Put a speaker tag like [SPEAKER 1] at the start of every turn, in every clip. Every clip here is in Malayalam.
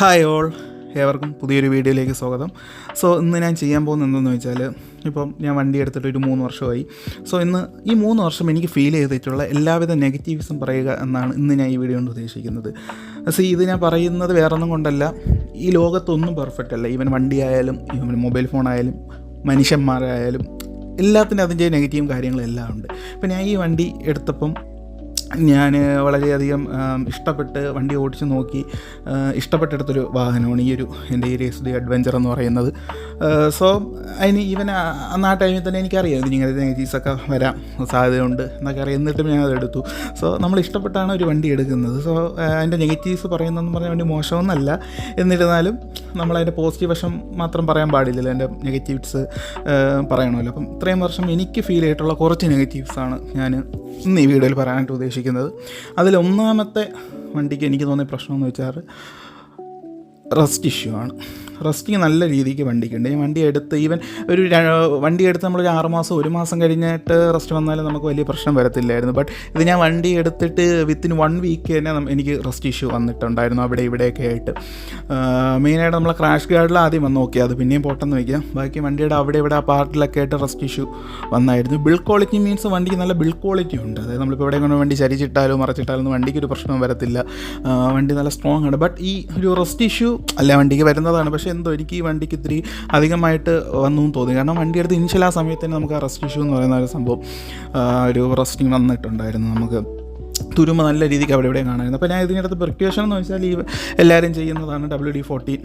[SPEAKER 1] Hi all. ഏവർക്കും പുതിയൊരു വീഡിയോയിലേക്ക് സ്വാഗതം. സോ ഇന്ന് ഞാൻ ചെയ്യാൻ പോകുന്നത് എന്തെന്ന് വെച്ചാൽ ഇപ്പം ഞാൻ വണ്ടി എടുത്തിട്ട് ഒരു മൂന്ന് വർഷമായി. സോ ഇന്ന് ഈ മൂന്ന് വർഷം എനിക്ക് ഫീൽ ചെയ്തിട്ടുള്ള എല്ലാവിധ നെഗറ്റീവ്സും പറയുക എന്നാണ് ഇന്ന് ഞാൻ ഈ വീഡിയോ കൊണ്ട് ഉദ്ദേശിക്കുന്നത്. സോ ഇത് ഞാൻ പറയുന്നത് വേറൊന്നും കൊണ്ടല്ല. ഈ ലോകത്തൊന്നും പെർഫെക്റ്റ് അല്ല. ഈവൻ വണ്ടി ആയാലും ഈവൻ മൊബൈൽ ഫോണായാലും മനുഷ്യന്മാരായാലും എല്ലാത്തിനും അതിന്റെ നെഗറ്റീവും കാര്യങ്ങളെല്ലാം ഉണ്ട്. ഇപ്പം ഞാൻ ഈ വണ്ടി എടുത്തപ്പം ഞാൻ വളരെയധികം ഇഷ്ടപ്പെട്ട് വണ്ടി ഓടിച്ച് നോക്കി ഇഷ്ടപ്പെട്ടെടുത്തൊരു വാഹനമാണ് ഈ ഒരു എന്റെ ഈ രേസ് ഡി അഡ്വഞ്ചർ എന്ന് പറയുന്നത്. സോ അതിന് ഈവൻ അന്ന് ആ ടൈമിൽ തന്നെ എനിക്കറിയാം ഇങ്ങനത്തെ നെഗറ്റീവ്സൊക്കെ വരാം സാധ്യതയുണ്ട് എന്നൊക്കെ അറിയാം. എന്നിട്ടും ഞാൻ അതെടുത്തു സോ നമ്മൾ ഇഷ്ടപ്പെട്ടാണ് ഒരു വണ്ടി എടുക്കുന്നത്. സോ അതിന്റെ നെഗറ്റീവ്സ് പറയുന്നതെന്ന് പറഞ്ഞാൽ വണ്ടി മോശമൊന്നല്ല. എന്നിരുന്നാലും നമ്മളതിന്റെ പോസിറ്റീവ് വശം മാത്രം പറയാൻ പാടില്ലല്ലോ. എന്റെ നെഗറ്റീവ്സ് പറയണമല്ലോ. അപ്പം ഇത്രയും വർഷം എനിക്ക് ഫീൽ ചെയ്തിട്ടുള്ള കുറച്ച് നെഗറ്റീവ്സാണ് ഞാൻ ഇന്ന് ഈ വീഡിയോയിൽ പറയാനായിട്ട് ഉദ്ദേശിക്കുന്നത്. അതിൽ ഒന്നാമത്തെ വണ്ടിക്ക് എനിക്ക് തോന്നിയ പ്രശ്നം എന്ന് വെച്ചാൽ റസ്റ്റ് ഇഷ്യൂ ആണ്. റസ്റ്റിങ് നല്ല രീതിക്ക് വണ്ടിക്കുണ്ട്. ഈ വണ്ടി എടുത്ത് ഈവൻ ഒരു വണ്ടി എടുത്ത് നമ്മളൊരു ആറ് മാസം ഒരു മാസം കഴിഞ്ഞിട്ട് റസ്റ്റ് വന്നാലും നമുക്ക് വലിയ പ്രശ്നം വരത്തില്ലായിരുന്നു. ബട്ട് ഇത് ഞാൻ വണ്ടി എടുത്തിട്ട് വിത്തിൻ വൺ വീക്ക് തന്നെ എനിക്ക് റസ്റ്റ് ഇഷ്യൂ വന്നിട്ടുണ്ടായിരുന്നു അവിടെ ഇവിടെയൊക്കെ ആയിട്ട്. മെയിനായിട്ട് നമ്മളെ ക്രാഷ് ഗാർഡിൽ ആദ്യം വന്ന് നോക്കി അത് പിന്നെയും പോട്ടെന്ന് വയ്ക്കാം. ബാക്കി വണ്ടിയുടെ അവിടെ ഇവിടെ ആ പാർട്ടിലൊക്കെ ആയിട്ട് റസ്റ്റ് ഇഷ്യൂ വന്നായിരുന്നു. ബിൽ ക്വാളിറ്റി മീൻസ് വണ്ടിക്ക് നല്ല ബിൽ ക്വാളിറ്റി ഉണ്ട്. അതായത് നമ്മളിപ്പോൾ എവിടെ കൊണ്ട് വണ്ടി ചരിച്ചിട്ടാലും മറച്ചിട്ടാലോ വണ്ടിക്ക് ഒരു പ്രശ്നം വരത്തില്ല. വണ്ടി നല്ല സ്ട്രോങ് ആണ്. ബട്ട് ഈ ഒരു റസ്റ്റ് ഇഷ്യൂ അല്ല വണ്ടിക്ക് വരുന്നതാണ്. പക്ഷേ എന്തോ എനിക്ക് ഈ വണ്ടിക്ക് ഇത്തിരി അധികമായിട്ട് വന്നു എന്ന് തോന്നി. കാരണം വണ്ടി എടുത്ത് ഇനിഷ്യൽ ആ സമയത്ത് തന്നെ നമുക്ക് ആ റസ്റ്റ് ഇഷ്യൂ എന്ന് പറയുന്ന ഒരു സംഭവം ഒരു റെസ്റ്റിങ് വന്നിട്ടുണ്ടായിരുന്നു നമുക്ക്. തുരുമ നല്ല രീതിക്ക് അവിടെ ഇവിടെ കാണായിരുന്നു. അപ്പോൾ ഞാൻ ഇതിനകത്ത് പ്രിക്വേഷൻ എന്ന് വെച്ചാൽ ഈ എല്ലാവരും ചെയ്യുന്നതാണ് W D fourteen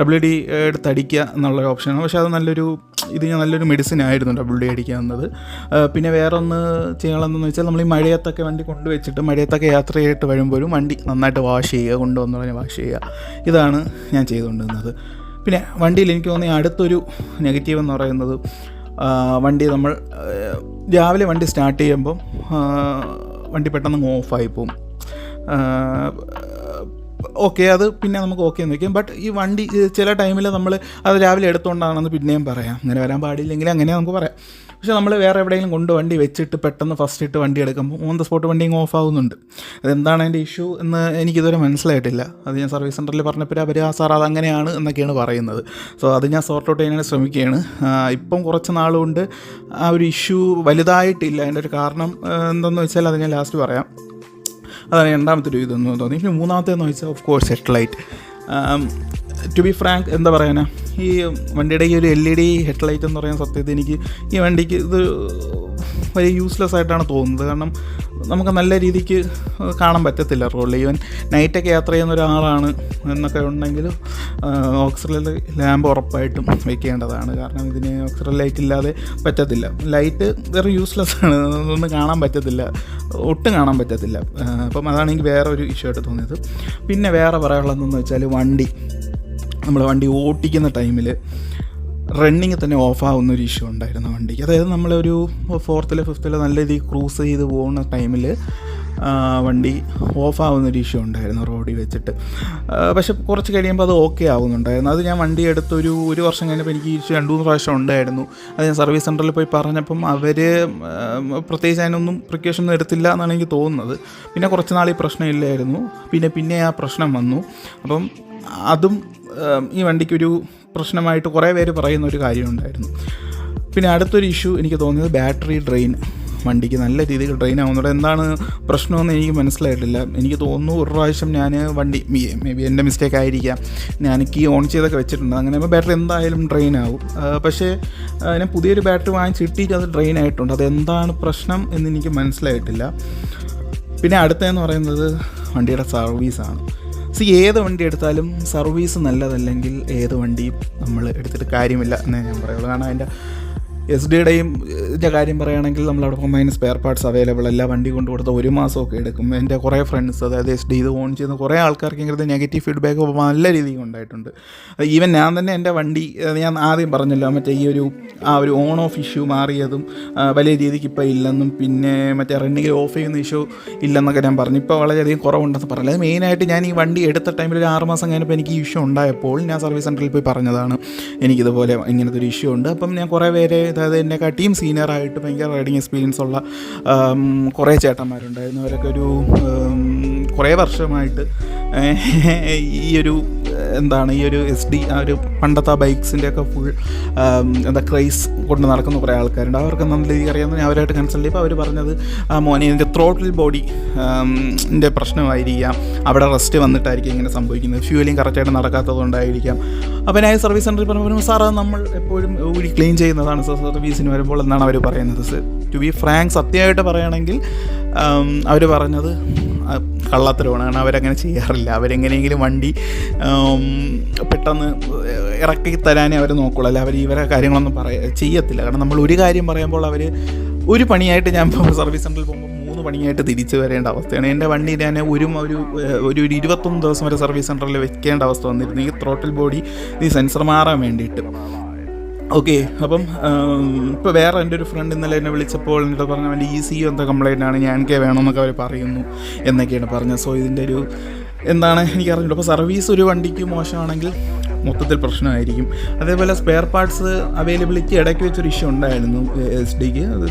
[SPEAKER 1] W D എടുത്ത് അടിക്കുക എന്നുള്ള ഓപ്ഷനാണ്. പക്ഷേ അത് നല്ലൊരു ഇത് നല്ലൊരു മെഡിസിൻ ആയിരുന്നു ഡബ്ല്യു ഡി അടിക്കുക എന്നത് പിന്നെ വേറെ ഒന്ന് ചെയ്യണമെന്ന് വെച്ചാൽ നമ്മൾ ഈ മഴയത്തൊക്കെ വണ്ടി കൊണ്ടുവച്ചിട്ട് മഴയത്തൊക്കെ യാത്ര ചെയ്തിട്ട് വരുമ്പോഴും വണ്ടി നന്നായിട്ട് വാഷ് ചെയ്യുക കൊണ്ടുവന്ന് പറഞ്ഞ് വാഷ് ചെയ്യുക. ഇതാണ് ഞാൻ ചെയ്തുകൊണ്ടിരുന്നത്. പിന്നെ വണ്ടിയിൽ എനിക്ക് തോന്നിയ അടുത്തൊരു നെഗറ്റീവ് എന്ന് പറയുന്നത് വണ്ടി നമ്മൾ രാവിലെ വണ്ടി സ്റ്റാർട്ട് ചെയ്യുമ്പം വണ്ടി പെട്ടെന്ന് ഓഫായി പോകും ഓക്കെ അത് പിന്നെ നമുക്ക് ഓക്കെ എന്ന് വയ്ക്കാം. ബട്ട് ഈ വണ്ടി ചില ടൈമിൽ നമ്മൾ അത് രാവിലെ എടുത്തുകൊണ്ടാണെന്ന് പിന്നെയും പറയാം. അങ്ങനെ വരാൻ പാടില്ലെങ്കിൽ അങ്ങനെ നമുക്ക് പറയാം. പക്ഷേ നമ്മൾ വേറെ എവിടെയെങ്കിലും കൊണ്ട് വണ്ടി വെച്ചിട്ട് പെട്ടെന്ന് ഫസ്റ്റ് ഇട്ട് വണ്ടി എടുക്കുമ്പോൾ ഓൺ ദ സ്പോട്ട് വണ്ടി ഓഫ് ആവുന്നുണ്ട്. അതെന്താണ് അതിന്റെ ഇഷ്യൂ എന്ന് എനിക്കിതുവരെ മനസ്സിലായിട്ടില്ല. അത് ഞാൻ സർവീസ് സെന്ററിൽ പറഞ്ഞപ്പോൾ അവർ ആ സാർ അതങ്ങനെയാണ് എന്നൊക്കെയാണ് പറയുന്നത്. സോ അത് ഞാൻ സോർട്ട് ഔട്ട് ചെയ്യാനായിട്ട് ശ്രമിക്കുകയാണ്. ഇപ്പം കുറച്ച് നാളുകൊണ്ട് ആ ഒരു ഇഷ്യൂ വലുതായിട്ടില്ല. അതിന്റെ ഒരു കാരണം എന്തെന്ന് വെച്ചാൽ അത് ഞാൻ ലാസ്റ്റ് പറയാം. അതാണ് രണ്ടാമത്തെ ഒരു ഇതെന്ന് തോന്നി. പിന്നെ മൂന്നാമത്തേന്ന് വെച്ചാൽ of course headlight to be frank എന്താ പറയാനാ? ഈ വണ്ടിയുടെ ഈ ഒരു എൽ ഇ ഡി ഹെഡ്ലൈറ്റ് എന്ന് പറയുന്ന സത്യത്തിൽ എനിക്ക് ഈ വണ്ടിക്ക് ഇത് വലിയ യൂസ്ലെസ് ആയിട്ടാണ് തോന്നുന്നത്. കാരണം നമുക്ക് നല്ല രീതിക്ക് കാണാൻ പറ്റത്തില്ല റോഡിൽ ഈവൻ നൈറ്റൊക്കെ യാത്ര ചെയ്യുന്ന ഒരാളാണ് എന്നൊക്കെ ഉണ്ടെങ്കിൽ ഓക്സിജൻ ലാമ്പ് ഉറപ്പായിട്ടും വെക്കേണ്ടതാണ്. കാരണം ഇതിന് ഓക്സിജൻ ലൈറ്റ് ഇല്ലാതെ പറ്റത്തില്ല. ലൈറ്റ് വേറെ യൂസ്ലെസ് ആണ്. ഒന്നും കാണാൻ പറ്റത്തില്ല. ഒട്ടും കാണാൻ പറ്റത്തില്ല. അപ്പം അതാണ് എനിക്ക് വേറെ ഒരു ഇഷ്യൂ ആയിട്ട് തോന്നിയത്. പിന്നെ വേറെ പറയാനുള്ളതെന്ന് വെച്ചാൽ വണ്ടി. നമ്മൾ വണ്ടി ഓട്ടിക്കുന്ന ടൈമിൽ റണ്ണിങ് തന്നെ ഓഫാവുന്ന ഒരു ഇഷ്യൂ ഉണ്ടായിരുന്നു വണ്ടിക്ക്. അതായത് നമ്മളൊരു ഫോർത്തിലോ ഫിഫ്ത്തിലോ നല്ല രീതിയിൽ ക്രൂസ് ചെയ്ത് പോകുന്ന ടൈമിൽ വണ്ടി ഓഫ് ആവുന്ന ഒരു ഇഷ്യൂ ഉണ്ടായിരുന്നു റോഡിൽ വെച്ചിട്ട്. പക്ഷെ കുറച്ച് കഴിയുമ്പോൾ അത് ഓക്കെ ആവുന്നുണ്ടായിരുന്നു. അത് ഞാൻ വണ്ടി എടുത്തൊരു ഒരു വർഷം കഴിഞ്ഞപ്പോൾ എനിക്ക് രണ്ട് മൂന്ന് പ്രാവശ്യം ഉണ്ടായിരുന്നു. അത് ഞാൻ സർവീസ് സെന്ററിൽ പോയി പറഞ്ഞപ്പം അവർ പ്രത്യേകിച്ച് അതിനൊന്നും പ്രിക്കോഷൻ ഒന്നും എടുത്തില്ല എന്നാണ് എനിക്ക് തോന്നുന്നത്. പിന്നെ കുറച്ച് നാൾ ഈ പ്രശ്നമില്ലായിരുന്നു പിന്നെ പിന്നെ ആ പ്രശ്നം വന്നു. അപ്പം അതും ഈ വണ്ടിക്കൊരു പ്രശ്നമായിട്ട് കുറേ പേര് പറയുന്ന ഒരു കാര്യമുണ്ടായിരുന്നു പിന്നെ അടുത്തൊരു ഇഷ്യൂ എനിക്ക് തോന്നിയത് ബാറ്ററി ഡ്രെയിൻ. വണ്ടിക്ക് നല്ല രീതിയിൽ ഡ്രെയിൻ ആവുന്നുണ്ട്. എന്താണ് പ്രശ്നമെന്ന് എനിക്ക് മനസ്സിലായിട്ടില്ല. എനിക്ക് തോന്നുന്നു ഒരു പ്രാവശ്യം ഞാൻ വണ്ടി മേ ബി എന്റെ മിസ്റ്റേക്ക് ആയിരിക്കാം. ഞാൻ കീ ഓൺ ചെയ്തൊക്കെ വെച്ചിട്ടുണ്ട്. അങ്ങനെ ബാറ്ററി എന്തായാലും ഡ്രെയിൻ ആവും. പക്ഷേ ഞാൻ പുതിയൊരു ബാറ്ററി വാങ്ങിച്ചിട്ടിട്ട് അത് ഡ്രെയിൻ ആയിട്ടുണ്ട്. അതെന്താണ് പ്രശ്നം എന്ന് എനിക്ക് മനസ്സിലായിട്ടില്ല. പിന്നെ അടുത്തതെന്ന് പറയുന്നത് വണ്ടിയുടെ സർവീസാണ്. സി ഏത് വണ്ടി എടുത്താലും സർവീസ് നല്ലതല്ലെങ്കിൽ ഏത് വണ്ടിയും നമ്മൾ എടുത്തിട്ട് കാര്യമില്ല എന്നേ ഞാൻ പറയുള്ളൂ. കാരണം അതിന്റെ എസ് ഡിയുടെയും ഇതിന്റെ കാര്യം പറയുകയാണെങ്കിൽ നമ്മളവിടെ പോകുമ്പോൾ അതിന് സ്പെയർ പാർട്സ് അവൈലബിൾ അല്ല വണ്ടി കൊണ്ട് കൊടുത്ത ഒരു മാസമൊക്കെ എടുക്കും. എന്റെ കുറേ ഫ്രണ്ട്സ് അതായത് എസ് ഡി ഇത് ഓൺ ചെയ്യുന്ന കുറേ ആൾക്കാർക്ക് ഇങ്ങനത്തെ നെഗറ്റീവ് ഫീഡ്ബാക്ക് നല്ല രീതിയിൽ ഉണ്ടായിട്ടുണ്ട്. ഈവൻ ഞാൻ തന്നെ എന്റെ വണ്ടി ഞാൻ ആദ്യം പറഞ്ഞല്ലോ മറ്റേ ഈ ഒരു ആ ഒരു ഓൺ ഓഫ് ഇഷ്യൂ മാറിയതും വലിയ രീതിക്ക് ഇപ്പോൾ ഇല്ലെന്നും പിന്നെ മറ്റേ റണ്ണിങ്ങിൽ ഓഫ് ചെയ്യുന്ന ഇഷ്യൂ ഇല്ലെന്നൊക്കെ ഞാൻ പറഞ്ഞു. ഇപ്പോൾ വളരെയധികം കുറവുണ്ടെന്ന് പറഞ്ഞു. അത് മെയിനായിട്ട് ഞാൻ ഈ വണ്ടി എടുത്ത ടൈമിൽ ഒരു ആറ് മാസം കഴിഞ്ഞപ്പോൾ എനിക്ക് ഈ ഇഷ്യൂ ഉണ്ടായപ്പോൾ ഞാൻ സർവീസ് സെന്ററിൽ പോയി പറഞ്ഞതാണ് എനിക്കിതുപോലെ ഇങ്ങനത്തെ ഒരു ഇഷ്യൂ ഉണ്ട്. അപ്പം ഞാൻ കുറേ പേരെ അതായത് എന്നെക്കാട്ടിയും സീനിയറായിട്ട് ഭയങ്കര റൈഡിങ് എക്സ്പീരിയൻസ് ഉള്ള കുറേ ചേട്ടന്മാരുണ്ടായിരുന്നു. അവരൊക്കെ ഒരു കുറേ വർഷമായിട്ട് ഈ ഒരു എന്താണ് ഈ ഒരു എസ് ഡി ആ ഒരു പണ്ടത്തെ ബൈക്സിന്റെ ഒക്കെ ഫുൾ എന്താ ക്രൈസ് കൊണ്ട് നടക്കുന്ന കുറേ ആൾക്കാരുണ്ട്. അവർക്ക് നല്ല രീതിയിൽ അറിയാമെന്ന് ഞാൻ അവരായിട്ട് കൺസൾട്ട് ചെയ്യുമ്പോൾ അവർ പറഞ്ഞത് മോനെ ഇതിന്റെ ത്രോട്ടിൽ ബോഡി ന്റെ പ്രശ്നമായിരിക്കാം. അവിടെ റെസ്റ്റ് വന്നിട്ടായിരിക്കും ഇങ്ങനെ സംഭവിക്കുന്നത്. ഫ്യൂലിംഗ് കറക്റ്റായിട്ട് നടക്കാത്തത് കൊണ്ടായിരിക്കാം. അപ്പോൾ ഞാൻ സർവീസ് സെന്ററിൽ പറഞ്ഞു അത് നമ്മൾ എപ്പോഴും ഊരി ക്ലീൻ ചെയ്യുന്നതാണ്. സാർ സർവീസിന് വരുമ്പോൾ എന്നാണ് അവർ പറയുന്നത്? ടു ബി ഫ്രാങ്ക് സത്യമായിട്ട് പറയുകയാണെങ്കിൽ അവർ പറഞ്ഞത് കള്ളത്തരമാണ്. കാരണം അവരങ്ങനെ ചെയ്യാറില്ല. അവരെങ്ങനെയെങ്കിലും വണ്ടി പെട്ടെന്ന് ഇറക്കി തരാനേ അവർ നോക്കുള്ളൂ. അല്ല അവർ ഇവരെ കാര്യങ്ങളൊന്നും പറയ ചെയ്യത്തില്ല. കാരണം നമ്മൾ ഒരു കാര്യം പറയുമ്പോൾ അവർ ഒരു പണിയായിട്ട് ഞാൻ സർവീസ് സെന്ററിൽ പോകുമ്പോൾ മൂന്ന് പണിയായിട്ട് തിരിച്ചു വരേണ്ട അവസ്ഥയാണ്. എന്റെ വണ്ടി ഞാൻ ഒരു ഒരു ഒരു ഇരുപത്തൊന്ന് ദിവസം വരെ സർവീസ് സെന്ററിൽ വെക്കേണ്ട അവസ്ഥ വന്നിരുന്നു. ഈ ത്രോട്ടിൽ ബോഡി ഈ സെൻസർ മാറാൻ വേണ്ടിയിട്ട്. ഓക്കെ. അപ്പം ഇപ്പോൾ വേറെ എന്റെ ഒരു ഫ്രണ്ട് ഇന്നലെ എന്നെ വിളിച്ചപ്പോൾ എന്നിട്ട് പറഞ്ഞു അവന്റെ ഇ സി എന്താ കംപ്ലൈന്റ് ആണ് ഞാൻ കെ വേണമെന്നൊക്കെ അവർ പറയുന്നു എന്നൊക്കെയാണ് പറഞ്ഞത്. സോ ഇതിന്റെ ഒരു എന്താണ് എനിക്ക് അറിഞ്ഞില്ല അപ്പോൾ സർവീസ് ഒരു വണ്ടിക്ക് മോശമാണെങ്കിൽ മൊത്തത്തിൽ പ്രശ്നമായിരിക്കും. അതേപോലെ സ്പെയർ പാർട്സ് അവൈലബിലിറ്റി ഇടയ്ക്ക് വെച്ചൊരു ഇഷ്യൂ ഉണ്ടായിരുന്നു എസ് ഡിക്ക് അത്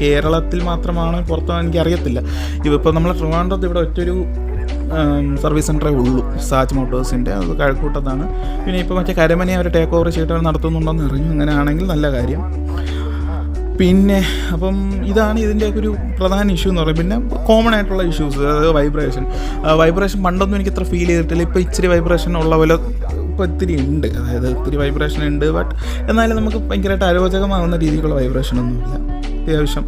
[SPEAKER 1] കേരളത്തിൽ മാത്രമാണ് പുറത്തോ എനിക്കറിയത്തില്ല. ഇപ്പോൾ നമ്മൾ ട്രിവാൻഡ്രത്ത് ഇവിടെ ഒറ്റൊരു സർവീസ് സെന്ററേ ഉള്ളൂ. സാജ് മോട്ടോഴ്സിന്റെ അത് കഴക്കൂട്ടത്താണ്. പിന്നെ ഇപ്പോൾ മറ്റേ കരമനെ അവർ ടേക്ക് ഓവർ ചെയ്തിട്ട് നടത്തുന്നുണ്ടെന്ന് അറിഞ്ഞു. അങ്ങനെയാണെങ്കിൽ നല്ല കാര്യം. പിന്നെ അപ്പം ഇതാണ് ഇതിന്റെയൊക്കെ ഒരു പ്രധാന ഇഷ്യൂ എന്ന് പറയുന്നത്. പിന്നെ കോമൺ ആയിട്ടുള്ള ഇഷ്യൂസ് അതായത് വൈബ്രേഷൻ വൈബ്രേഷൻ പണ്ടൊന്നും എനിക്ക് ഇത്ര ഫീൽ ചെയ്തിട്ടില്ല. ഇപ്പോൾ ഇച്ചിരി വൈബ്രേഷൻ ഉള്ള പോലെ ഇപ്പോൾ ഇത്തിരി ഉണ്ട്. അതായത് ഇത്തിരി വൈബ്രേഷൻ ഉണ്ട്. ബട്ട് എന്നാലും നമുക്ക് ഭയങ്കരമായിട്ട് അരോചകമാകുന്ന രീതിയിലുള്ള വൈബ്രേഷൻ ഒന്നുമില്ല. അത്യാവശ്യം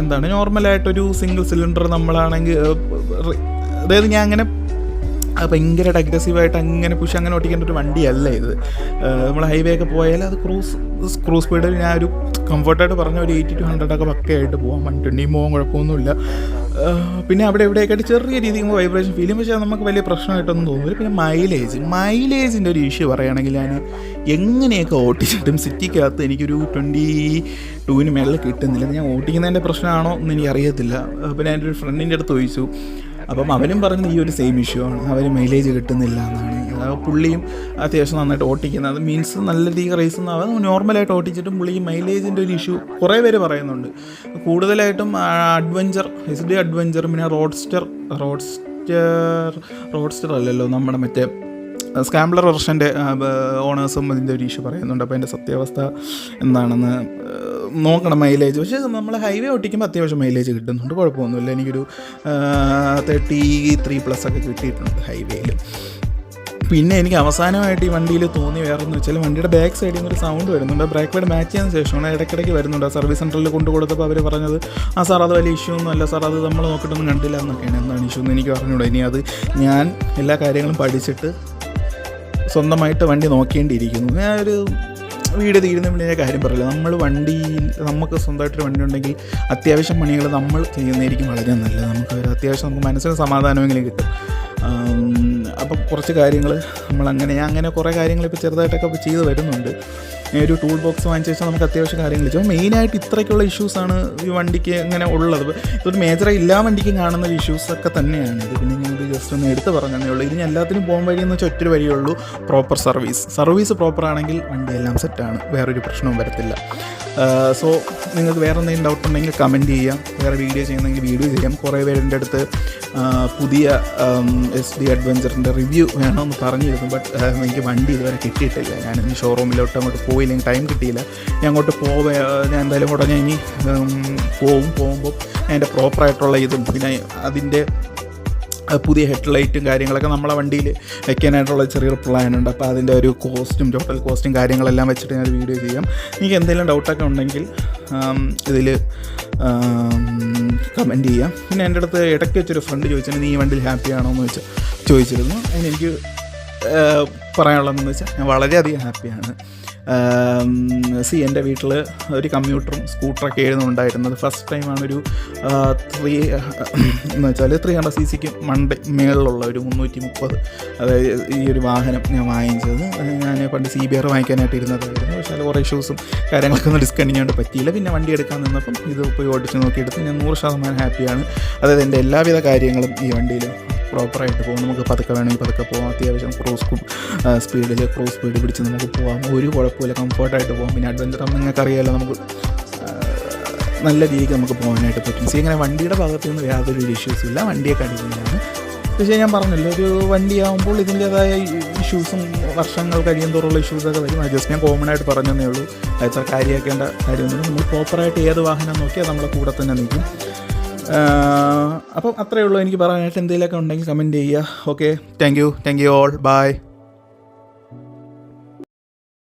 [SPEAKER 1] എന്താണ് നോർമലായിട്ടൊരു സിംഗിൾ സിലിണ്ടർ നമ്മളാണെങ്കിൽ അതായത് ഞാൻ അങ്ങനെ ഭയങ്കര ഭയങ്കരമായിട്ട് അഗ്രസീവായിട്ട് അങ്ങനെ പുഷ് അങ്ങനെ ഓടിക്കേണ്ട ഒരു വണ്ടിയല്ല ഇത്. നമ്മൾ ഹൈവേ ഒക്കെ പോയാൽ അത് ക്രൂസ് ക്രൂസ് സ്പീഡിൽ ഞാൻ ഒരു കംഫർട്ടായിട്ട് പറഞ്ഞ ഒരു എയ്റ്റി ടു ഹൺഡ്രഡ് ഒക്കെ പക്കയായിട്ട് പോകാം വൺ ട്വന്റി പോകാൻ കുഴപ്പമൊന്നുമില്ല. പിന്നെ അവിടെ എവിടെയൊക്കെയായിട്ട് ചെറിയ രീതിയിൽ വൈബ്രേഷൻ ഫീൽ ചെയ്യും. പക്ഷേ നമുക്ക് വലിയ പ്രശ്നമായിട്ടൊന്നും തോന്നില്ല പിന്നെ മൈലേജ് മൈലേജിന്റെ ഒരു ഇഷ്യൂ പറയുകയാണെങ്കിൽ ഞാൻ എങ്ങനെയൊക്കെ ഓട്ടിച്ചിട്ടും സിറ്റിക്കകത്ത് എനിക്കൊരു ട്വന്റി ടൂവിന് മേളിൽ കിട്ടുന്നില്ല. ഞാൻ ഓട്ടിക്കുന്നതിന്റെ പ്രശ്നമാണോ എന്ന് എനിക്കറിയത്തില്ല. പിന്നെ എന്റെ ഒരു ഫ്രണ്ടിന്റെ അടുത്ത് ചോദിച്ചു. അപ്പം അവനും പറഞ്ഞത് ഈ ഒരു സെയിം ഇഷ്യൂ ആണ്. അവന് മൈലേജ് കിട്ടുന്നില്ല എന്നാണ്. പുള്ളിയും അത്യാവശ്യം നന്നായിട്ട് ഓട്ടിക്കുന്നത്. അത് മീൻസ് നല്ല രീതിയിൽ റേസ് അവൻ നോർമലായിട്ട് ഓട്ടിച്ചിട്ടും പുള്ളിക്ക് മൈലേജിന്റെ ഒരു ഇഷ്യൂ കുറേ പേര് പറയുന്നുണ്ട്. കൂടുതലായിട്ടും അഡ്വഞ്ചർ എസ് ഡി അഡ്വഞ്ചർ പിന്നെ റോഡ്സ്റ്റർ റോഡ്സ്റ്റർ റോഡ്സ്റ്റർ അല്ലല്ലോ നമ്മുടെ മറ്റേ സ്കാംബ്ലർ വെർഷന്റെ ഓണേഴ്സും ഇതിന്റെ ഒരു ഇഷ്യൂ പറയുന്നുണ്ട്. അപ്പോൾ അതിന്റെ സത്യാവസ്ഥ എന്താണെന്ന് നോക്കണം മൈലേജ് പക്ഷേ നമ്മൾ ഹൈവേ ഓട്ടിക്കുമ്പോൾ അത്യാവശ്യം മൈലേജ് കിട്ടുന്നുണ്ട്. കുഴപ്പമൊന്നുമില്ല. എനിക്കൊരു തേർട്ടി ത്രീ പ്ലസ് ഒക്കെ കിട്ടിയിട്ടുണ്ട് ഹൈവേയിൽ പിന്നെ എനിക്ക് അവസാനമായിട്ട് ഈ വണ്ടിയിൽ തോന്നി വേറെന്ന് വെച്ചാൽ വണ്ടിയുടെ ബാക്ക് സൈഡിൽ നിന്ന് ഒരു സൗണ്ട് വരുന്നുണ്ട് ബ്രേക്ക് പാഡ് മാച്ച് ചെയ്യുന്ന ശേഷമാണ് ഇടയ്ക്കിടയ്ക്ക് വരുന്നുണ്ട്. സർവീസ് സെന്ററിൽ കൊണ്ടു കൊടുത്തപ്പോൾ അവർ പറഞ്ഞത് ആ സാർ അത് വലിയ ഇഷ്യൂ ഒന്നും അല്ല. സാർ അത് നമ്മൾ നോക്കിയിട്ടൊന്നും കണ്ടില്ല എന്നൊക്കെയാണ്. എന്താണ് ഇഷ്യൂ എന്ന് എനിക്ക് പറഞ്ഞുകൂടാ. ഇനി അത് ഞാൻ എല്ലാ കാര്യങ്ങളും പഠിച്ചിട്ട് സ്വന്തമായിട്ട് വണ്ടി നോക്കേണ്ടിയിരിക്കുന്നു. ഞാൻ ഒരു വീട് തീരുന്ന പിന്നെ കാര്യം പറയില്ല. നമ്മൾ വണ്ടി നമുക്ക് സ്വന്തമായിട്ടൊരു വണ്ടി ഉണ്ടെങ്കിൽ അത്യാവശ്യം പണികൾ നമ്മൾ ചെയ്യുന്നതായിരിക്കും വളരെ നല്ലത്. നമുക്ക് അത്യാവശ്യം നമുക്ക് മനസ്സിന് സമാധാനമെങ്കിലും കിട്ടും. അപ്പം കുറച്ച് കാര്യങ്ങൾ നമ്മൾ അങ്ങനെ അങ്ങനെ കുറേ കാര്യങ്ങൾ ഇപ്പോൾ ചെറുതായിട്ടൊക്കെ ചെയ്ത് വരുന്നുണ്ട്. ഒരു ടൂൾ ബോക്സ് വാങ്ങിച്ച ശേഷം നമുക്ക് അത്യാവശ്യം കാര്യങ്ങൾ ചെയ്യും. മെയിനായിട്ട് ഇത്രയ്ക്കുള്ള ഇഷ്യൂസാണ് ഈ വണ്ടിക്ക് ഇങ്ങനെ ഉള്ളത്. ഇതൊരു മേജറായി എല്ലാ വണ്ടിക്കും കാണുന്ന ഇഷ്യൂസ് ഒക്കെ തന്നെയാണ്. ഇത് പിന്നെ ഞാൻ ഇത് ജസ്റ്റ് ഒന്ന് എടുത്ത് പറഞ്ഞതേ ഉള്ളൂ. ഇതിന് എല്ലാത്തിനും പോകാൻ എന്ന് വെച്ചാൽ ഒറ്റ ഉള്ളൂ. പ്രോപ്പർ സർവീസ് സർവീസ് പ്രോപ്പർ ആണെങ്കിൽ വണ്ടി എല്ലാം സെറ്റാണ് വേറൊരു പ്രശ്നവും വരത്തില്ല. സോ നിങ്ങൾക്ക് വേറെ എന്തെങ്കിലും ഡൗട്ട് ഉണ്ടെങ്കിൽ കമന്റ് ചെയ്യാം. വേറെ വീഡിയോ ചെയ്യുന്നെങ്കിൽ വീഡിയോ ചെയ്യാം. കുറേ പേരുടെ അടുത്ത് പുതിയ എസ് ഡി അഡ്വഞ്ചറിന്റെ റിവ്യൂ വേണമെന്ന് പറഞ്ഞിരുന്നു. ബട്ട് എനിക്ക് വണ്ടി ഇതുവരെ കിട്ടിയിട്ടില്ല. ഞാൻ ഷോറൂമിലോട്ട് അങ്ങോട്ട് പോയില്ലെങ്കിൽ ടൈം കിട്ടിയില്ല. ഞാൻ അങ്ങോട്ട് പോവേ ഞാൻ എന്തായാലും ഉടനെ ഇനി പോവും പോകുമ്പോൾ അതിന്റെ പ്രോപ്പറായിട്ടുള്ള ഇതും പിന്നെ അതിന്റെ പുതിയ ഹെഡ് ലൈറ്റും കാര്യങ്ങളൊക്കെ നമ്മളെ വണ്ടിയിൽ വെക്കാനായിട്ടുള്ള ചെറിയൊരു പ്ലാൻ ഉണ്ട്. അപ്പോൾ അതിന്റെ ഒരു കോസ്റ്റും ടോട്ടൽ കോസ്റ്റും കാര്യങ്ങളെല്ലാം വെച്ചിട്ട് ഞാൻ വീഡിയോ ചെയ്യാം. എനിക്ക് എന്തെങ്കിലും ഡൗട്ടൊക്കെ ഉണ്ടെങ്കിൽ ഇതിൽ കമന്റ് ചെയ്യാം. പിന്നെ എന്റെ അടുത്ത് ഇടയ്ക്ക് വെച്ചൊരു ഫ്രണ്ട് ചോദിച്ചാൽ നീ ഈ വണ്ടിയിൽ ഹാപ്പി ആണോ എന്ന് വെച്ചാൽ ചോദിച്ചിരുന്നു. അതിന് എനിക്ക് ആഹ് പറയാനുള്ളതെന്ന് വെച്ചാൽ ഞാൻ വളരെയധികം ഹാപ്പിയാണ് സി എന്റെ വീട്ടിൽ ഒരു കമ്പ്യൂട്ടറും സ്കൂട്ടറൊക്കെ ആയിരുന്നു ഉണ്ടായിരുന്നത്. ഫസ്റ്റ് ടൈമാണ് ഒരു ത്രീ എന്ന് വെച്ചാൽ ത്രീ ഹൺഡ്രഡ് സി സിക്ക് മണ്ട മേളിലുള്ള ഒരു മുന്നൂറ്റി മുപ്പത് അതായത് ഈ ഒരു വാഹനം ഞാൻ വാങ്ങിച്ചത്. ഞാൻ പണ്ട് സി ബി ആർ വാങ്ങിക്കാനായിട്ട് ഇരുന്നതായിരുന്നു. പക്ഷേ അത് കുറേ ഇഷ്യൂസും കാര്യങ്ങളൊക്കെ ഒന്ന് ഡിസ്കണ്ടിന്യൂ പറ്റിയില്ല. പിന്നെ വണ്ടി എടുക്കാൻ നിന്നപ്പം ഇത് പോയി ഓടിച്ച് നോക്കിയെടുത്ത് ഞാൻ നൂറ് ശതമാനം ഹാപ്പിയാണ് അതായത് എന്റെ എല്ലാവിധ കാര്യങ്ങളും ഈ വണ്ടിയിൽ പ്രോപ്പറായിട്ട് പോകും. നമുക്ക് പതുക്കെ വേണമെങ്കിൽ പതുക്കെ പോകാം അത്യാവശ്യം ക്രൂസ് സ്പീഡിൽ ക്രോസ് സ്പീഡ് പിടിച്ച് നമുക്ക് പോകാം ഒരു കുഴപ്പമില്ല കംഫർട്ടായിട്ട് പോകാം പിന്നെ അഡ്വഞ്ചർ ആകുമ്പോൾ നിങ്ങൾക്ക് അറിയാമല്ലോ നമുക്ക് നല്ല രീതിക്ക് നമുക്ക് പോകാനായിട്ട് പറ്റും. സി ഇങ്ങനെ വണ്ടിയുടെ ഭാഗത്തു നിന്ന് യാതൊരു ഇഷ്യൂസും ഇല്ല. വണ്ടിയൊക്കെ അടിക്കുന്നതാണ് പക്ഷേ ഞാൻ പറഞ്ഞല്ലോ ഒരു വണ്ടിയാകുമ്പോൾ ഇതിന്റേതായ ഇഷ്യൂസും വർഷങ്ങൾ കഴിയും തോറുള്ള ഇഷ്യൂസൊക്കെ വരും. അത് ജസ്റ്റ് ഞാൻ കോമൺ ആയിട്ട് പറഞ്ഞതേ ഉള്ളൂ. അത്ര കാര്യമാക്കേണ്ട കാര്യമൊന്നും നമ്മൾ പ്രോപ്പറായിട്ട് ഏത് വാഹനം നോക്കിയാൽ നമ്മളെ കൂടെ തന്നെ നിൽക്കും. അപ്പം അത്രയേ ഉള്ളൂ. എനിക്ക് പറയാനായിട്ട് എന്തെങ്കിലുമൊക്കെ ഉണ്ടെങ്കിൽ കമന്റ് ചെയ്യുക. Okay thank you thank you all bye